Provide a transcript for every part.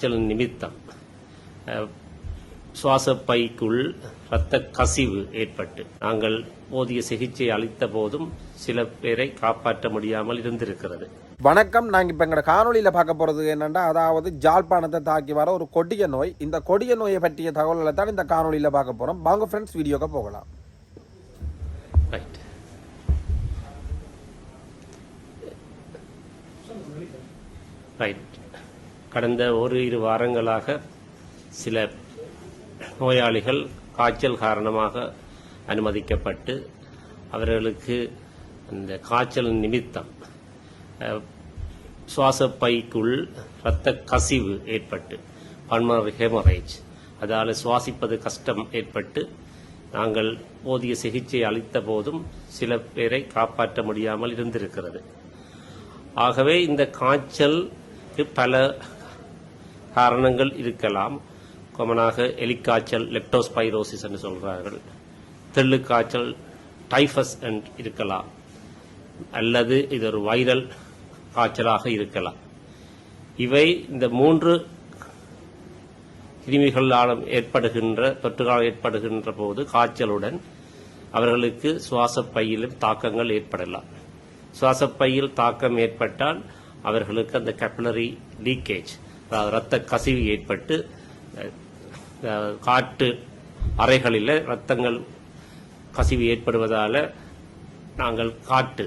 காய்ச்சல் நிமித்தம். சுவாசப்பைக்குள் இரத்த கசிவு ஏற்பட்டு நாங்கள் போதிய சிகிச்சை அளித்த போதும் சில பேரை காப்பாற்ற முடியாமல் இருந்திருக்கிறது. வணக்கம். நாங்கள் இப்போ எங்களோட காணொலியில் பார்க்க போகிறது என்னென்னா அதாவது ஜாழ்ப்பாணத்தை தாக்கி வர ஒரு கொடிய நோய். இந்த கொடிய நோயை பற்றிய தகவல்களை தான் இந்த காணொலியில் பார்க்க போகிறோம் வாங்க ஃப்ரெண்ட்ஸ் வீடியோக்கு போகலாம். ரைட் ரைட் கடந்த ஒரு இரு வாரங்களாக சில நோயாளிகள் காய்ச்சல் காரணமாக அனுமதிக்கப்பட்டு அவர்களுக்கு அந்த காய்ச்சல் நிமித்தம் சுவாசப்பைக்குள் இரத்த கசிவு ஏற்பட்டு பன்மர் ஹெமரேஜ் அதால் சுவாசிப்பது கஷ்டம் ஏற்பட்டு நாங்கள் போதிய சிகிச்சை அளித்த போதும் சில பேரை காப்பாற்ற முடியாமல் இருந்திருக்கிறது. ஆகவே இந்த காய்ச்சலுக்கு பல காரணங்கள் இருக்கலாம். கொமனாக எலிக்காய்ச்சல் லெப்டோஸ்பைரோசிஸ் என்று சொல்கிறார்கள் தெள்ளு காய்ச்சல் டைஃபஸ் என்று இருக்கலாம். அல்லது இது ஒரு வைரல் காய்ச்சலாக இருக்கலாம். இவை இந்த மூன்று கிருமிகளால் ஏற்படுகின்ற தொற்றுகளால் ஏற்படுகின்ற போது காய்ச்சலுடன் அவர்களுக்கு சுவாசப்பையிலும் தாக்கங்கள் ஏற்படலாம். சுவாசப்பையில் தாக்கம் ஏற்பட்டால் அவர்களுக்கு அந்த கேபிலரி லீக்கேஜ் இரத்த கசிவு ஏற்பட்டு காட்டு அறைகளில் ரத்தங்கள் கசிவு ஏற்படுவதால் நாங்கள் காட்டு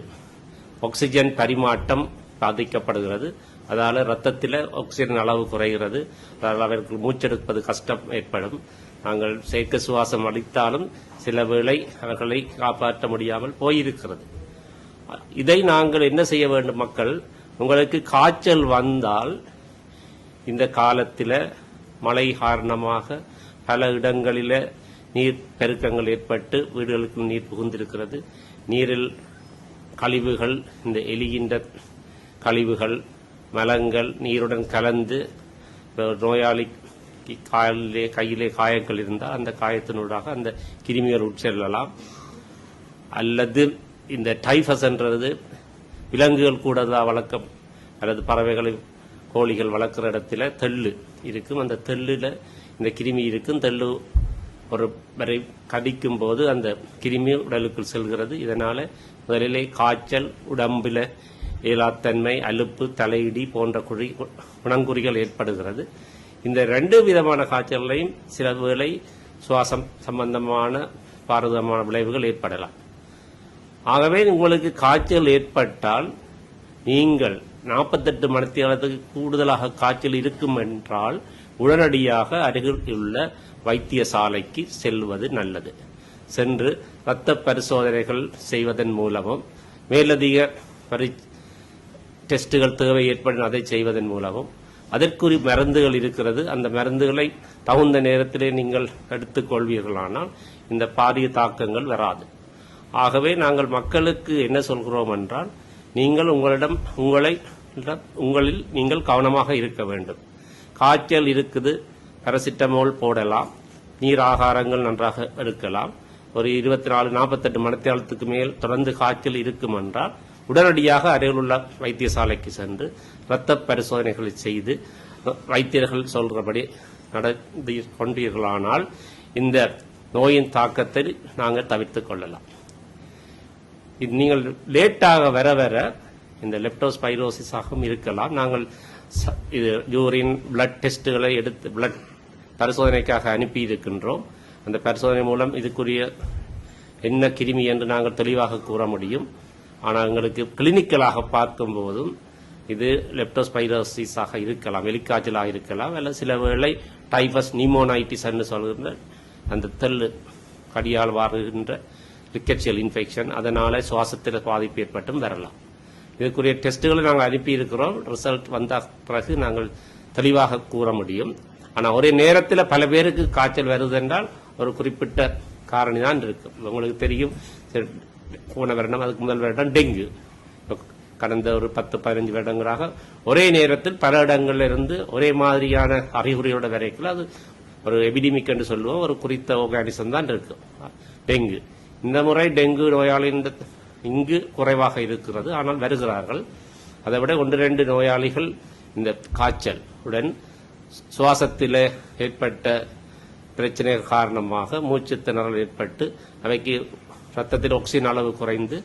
ஆக்சிஜன் பரிமாற்றம் பாதிக்கப்படுகிறது. அதால் ரத்தத்தில் ஆக்சிஜன் அளவு குறைகிறது. அதால் அவருக்கு மூச்செடுப்பது கஷ்டம் ஏற்படும். நாங்கள் செயற்கை சுவாசம் அளித்தாலும் சில வேளை அவர்களை காப்பாற்ற முடியாமல் போயிருக்கிறது. இதை நாங்கள் என்ன செய்ய வேண்டும் மக்கள்? உங்களுக்கு காய்ச்சல் வந்தால் இந்த காலத்தில் மழை காரணமாக பல இடங்களில் நீர் பெருக்கங்கள் ஏற்பட்டு வீடுகளுக்கு நீர் புகுந்திருக்கிறது. நீரில் கழிவுகள் இந்த எலிகின்ற கழிவுகள் மலங்கள் நீருடன் கலந்து நோயாளி காலிலே கையிலே காயங்கள் இருந்தால் அந்த காயத்தினூடாக அந்த கிருமிகள் உட்செல்லலாம். அல்லது இந்த டைஃபஸ்ன்றது விலங்குகள் கூட தான் வழக்கம் அல்லது பறவைகளை கோழிகள் வளர்க்குற இடத்துல தெள்ளு இருக்கும். அந்த தெல்லில் இந்த கிருமி இருக்கும். தெள்ளு ஒரு வரை கடிக்கும் போது அந்த கிருமி உடலுக்குள் செல்கிறது. இதனால் முதலிலே காய்ச்சல் உடம்பில் இயலாத்தன்மை அலுப்பு தலையிடி போன்ற குறி குணங்குறிகள் ஏற்படுகிறது. இந்த ரெண்டு விதமான காய்ச்சல்களையும் சில வேளை சுவாசம் சம்பந்தமான பாரதமான விளைவுகள் ஏற்படலாம். ஆகவே உங்களுக்கு காய்ச்சல் ஏற்பட்டால் நீங்கள் நாற்பத்தெட்டு மணித்தியாலத்துக்கு கூடுதலாக காய்ச்சல் இருக்கும் என்றால் உடனடியாக அருகில் உள்ள வைத்தியசாலைக்கு செல்வது நல்லது. சென்று இரத்த பரிசோதனைகள் செய்வதன் மூலமும் மேலதிக பரி டெஸ்டுகள் தேவை ஏற்படும் அதை செய்வதன் மூலமும் அதற்குரிய மருந்துகள் இருக்கிறது. அந்த மருந்துகளை தகுந்த நேரத்திலே நீங்கள் எடுத்துக்கொள்வீர்களானால் இந்த பாரிய தாக்கங்கள் வராது. ஆகவே நாங்கள் மக்களுக்கு என்ன சொல்கிறோம் என்றால் நீங்கள் உங்களிடம் உங்களை உங்களில் நீங்கள் கவனமாக இருக்க வேண்டும். காய்ச்சல் இருக்குது பாராசிட்டமோல் போடலாம் நீர் ஆகாரங்கள் நன்றாக எடுக்கலாம். ஒரு இருபத்தி நாலு நாற்பத்தெட்டு மணித்தியாலத்துக்கு மேல் தொடர்ந்து காய்ச்சல் இருக்கும் என்றால் உடனடியாக அருகிலுள்ள வைத்தியசாலைக்கு சென்று இரத்த பரிசோதனைகளை செய்து வைத்தியர்கள் சொல்கிறபடி நடந்து கொண்டீர்களானால் இந்த நோயின் தாக்கத்தை நாங்கள் தவிர்த்துக் கொள்ளலாம். இது நீங்கள் லேட்டாக வர வர இந்த லெப்டோஸ்பைரோசிஸாகவும் இருக்கலாம். நாங்கள் இது யூரின் பிளட் டெஸ்ட்டுகளை எடுத்து பிளட் பரிசோதனைக்காக அனுப்பி இருக்கின்றோம். அந்த பரிசோதனை மூலம் இதுக்குரிய என்ன கிருமி என்று நாங்கள் தெளிவாக கூற முடியும். ஆனால் எங்களுக்கு கிளினிக்கலாக பார்க்கும் போதும் இது லெப்டோஸ்பைரோசிஸாக இருக்கலாம் வெளிக்காய்ச்சலாக இருக்கலாம். அல்ல சில வேளை டைஃபஸ் நிமோனைட்டிஸ் என்று சொல்கின்ற அந்த தெல்லு கடியால் வாருகின்ற ரிக்கட்சியல் இன்ஃபெக்ஷன் அதனால சுவாசத்தில் பாதிப்பு ஏற்பட்டும் வரலாம். இதுக்குரிய டெஸ்ட்டுகளை நாங்கள் அனுப்பியிருக்கிறோம். ரிசல்ட் வந்த பிறகு நாங்கள் தெளிவாக கூற முடியும். ஆனால் ஒரே நேரத்தில் பல பேருக்கு காய்ச்சல் வருது என்றால் ஒரு குறிப்பிட்ட காரணி தான் இருக்கும். உங்களுக்கு தெரியும் போன வருடம் அதுக்கு முதல் வருடம் டெங்கு. கடந்த ஒரு பத்து பதினஞ்சு வருடங்களாக ஒரே நேரத்தில் பல இடங்கள்ல இருந்து ஒரே மாதிரியான அறிகுறியோட வரைக்கும் அது ஒரு எபிடிமிக் என்று சொல்லுவோம். ஒரு குறித்த ஆர்கானிசம் தான் இருக்கும் டெங்கு. இந்த முறை டெங்கு நோயாளியின் இங்கு குறைவாக இருக்கிறது. ஆனால் வருகிறார்கள். அதை விட ஒன்று ரெண்டு நோயாளிகள் இந்த காய்ச்சல் உடன் சுவாசத்தில் ஏற்பட்ட பிரச்சனை காரணமாக மூச்சு திணறல் ஏற்பட்டு அவைக்கு ரத்தத்தில் ஆக்சிஜன் அளவு குறைந்து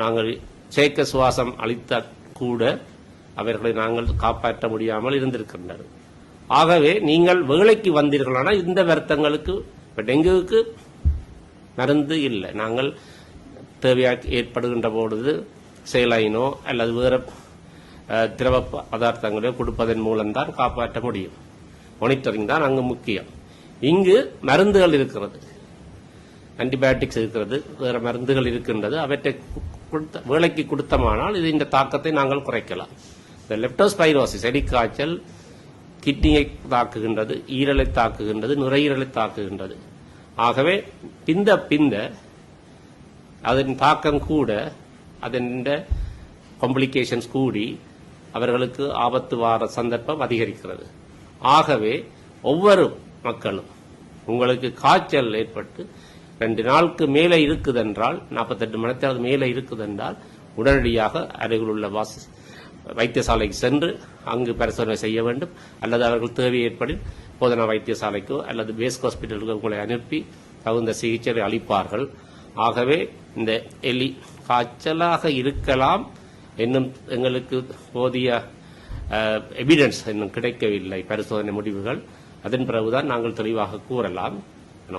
நாங்கள் செயற்கை சுவாசம் அளித்த கூட அவர்களை நாங்கள் காப்பாற்ற முடியாமல் இருந்திருக்கின்றனர். ஆகவே நீங்கள் வேலைக்கு வந்தீர்களானால் இந்த வருத்தங்களுக்கு இப்போ டெங்குவுக்கு மருந்து இல்லை. நாங்கள் தேவையாக ஏற்படுகின்ற பொழுது செயலாயினோ அல்லது வேறு திரவ பதார்த்தங்களோ கொடுப்பதன் மூலம்தான் காப்பாற்ற முடியும். மானிட்டரிங் தான் அங்கு முக்கியம். இங்கு மருந்துகள் இருக்கிறது. ஆன்டிபயோட்டிக்ஸ் இருக்கிறது. வேற மருந்துகள் இருக்கின்றது. அவற்றை கொடுத்த வேலைக்கு கொடுத்தமானால் இது இந்த தாக்கத்தை நாங்கள் குறைக்கலாம். இந்த லெப்டோஸ்பைரோசிஸ் எலிக்காய்ச்சல் கிட்னியை தாக்குகின்றது ஈரலை தாக்குகின்றது நுரையீரலை தாக்குகின்றது. ஆகவே பிந்த பிந்த அதன் தாக்கம் கூட அதன் காம்ப்ளிகேஷன்ஸ் கூடி அவர்களுக்கு ஆபத்து வார சந்தர்ப்பம் அதிகரிக்கிறது. ஆகவே ஒவ்வொரு மக்களும் உங்களுக்கு காய்ச்சல் ஏற்பட்டு ரெண்டு நாளுக்கு மேலே இருக்குதென்றால் நாற்பத்தெட்டு மணி மேலே இருக்குதென்றால் உடனடியாக அருகில் உள்ள வாசி வைத்தியசாலைக்கு சென்று அங்கு பரிசோதனை செய்ய வேண்டும். அல்லது அவர்கள் தேவை ஏற்படின் போதனா வைத்தியசாலைக்கோ அல்லது பேஸ் ஹாஸ்பிட்டலுக்கு உங்களை அனுப்பி தகுந்த சிகிச்சை அளிப்பார்கள். ஆகவே இந்த எலி காய்ச்சலாக இருக்கலாம் இன்னும் எங்களுக்கு போதிய எவிடன்ஸ் இன்னும் கிடைக்கவில்லை பரிசோதனை முடிவுகள். அதன் பிறகுதான் நாங்கள் தெளிவாக கூறலாம்.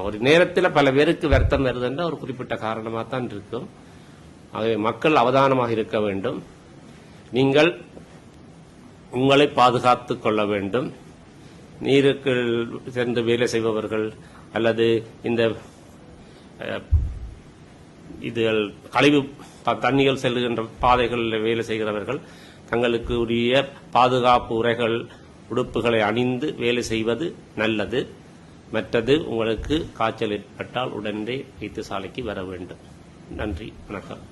ஒரு நேரத்தில் பல பேருக்கு வருத்தம் வருதுன்ற ஒரு குறிப்பிட்ட காரணமாக தான் இருக்கும். ஆகவே மக்கள் அவதானமாக இருக்க வேண்டும். நீங்கள் உங்களை பாதுகாத்துக் கொள்ள வேண்டும். நீருக்கு சேர்ந்து வேலை செய்பவர்கள் அல்லது இந்த இது இதுகள் கழிவு தண்ணிகள் செல்லுகின்ற பாதைகளில் வேலை செய்கிறவர்கள் தங்களுக்கு உரிய பாதுகாப்பு உரைகள் உடுப்புகளை அணிந்து வேலை செய்வது நல்லது. மற்றது உங்களுக்கு காய்ச்சல் ஏற்பட்டால் உடனே வைத்தியசாலைக்கு வர வேண்டும். நன்றி வணக்கம்.